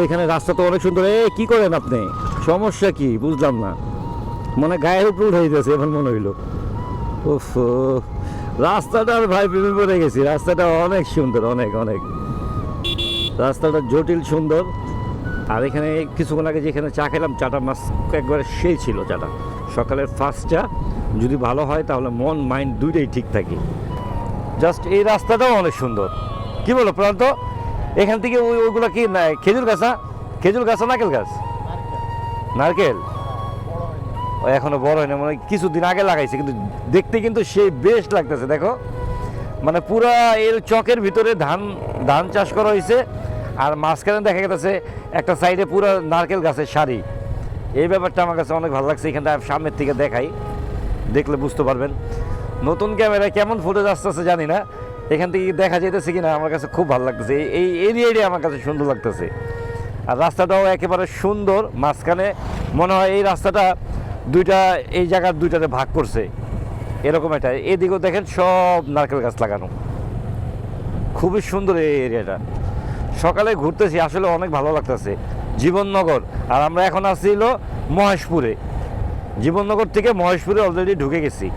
এখানে রাস্তা তো অনেক সুন্দর। এ কি করেন আপনি? সমস্যা কি? বুঝলাম না। মানে গায়ের উপর উঠে যেতেছে এমন মনে হইল। উফ রাস্তাটা আর ভাই প্রেমে পড়ে গেছি। রাস্তাটা অনেক সুন্দর, অনেক অনেক। রাস্তাটা জটিল সুন্দর। আর এখানে কিছুক্ষণ আগে যেখানে চা খেলাম, চাটা মাছ একবারে সেই ছিল চাটা। সকালের ফার্স্ট চা। যদি ভালো হয়, তাহলে মন মাইন্ড দুইটাই ঠিক থাকে। জাস্ট এই রাস্তাটাও অনেক সুন্দর। কি বলো, প্রান্ত? এখান থেকে ওই ওইগুলো কি, না, খেজুর গাছ না? খেজুর গাছ না নারকেল গাছ? নারকেল। ও, এখনও বড় হয়নি মানে কিছুদিন আগে লাগাইছে, কিন্তু দেখতে কিন্তু সেই বেস্ট লাগতেছে, দেখো। মানে পুরা এর চকের ভিতরে ধান ধান চাষ করা হয়েছে আর মাঝখানে দেখা গেছে একটা সাইডে পুরো নারকেল গাছের সারি। এই ব্যাপারটা আমার কাছে অনেক ভালো লাগছে, এখানটা সামনের থেকে দেখাই, দেখলে বুঝতে পারবেন। নতুন ক্যামেরায় কেমন ফুটেজ আসতেছে জানি না এখান থেকে দেখা যাইতেছে কিনা আমার কাছে খুব ভালো লাগতেছে। এই- এরিয়াটি আমার কাছে সুন্দর লাগতেছে। আর রাস্তাটাও একেবারে সুন্দর, মাঝখানে মনে হয় এই রাস্তাটা দুইটা এই জায়গার দুইটাতে ভাগ করছে। এরকম একটা। এদিকেও দেখেন সব নারকেল গাছ লাগানো। খুবই সুন্দর এই এরিয়াটা। সকালে ঘুরতেছি, আসলে অনেক ভালো লাগতেছে। জীবননগর। আর আমরা এখন আছি হলো মহেশপুরে। জীবননগর থেকে মহেশপুরে অলরেডি ঢুকে গেছি।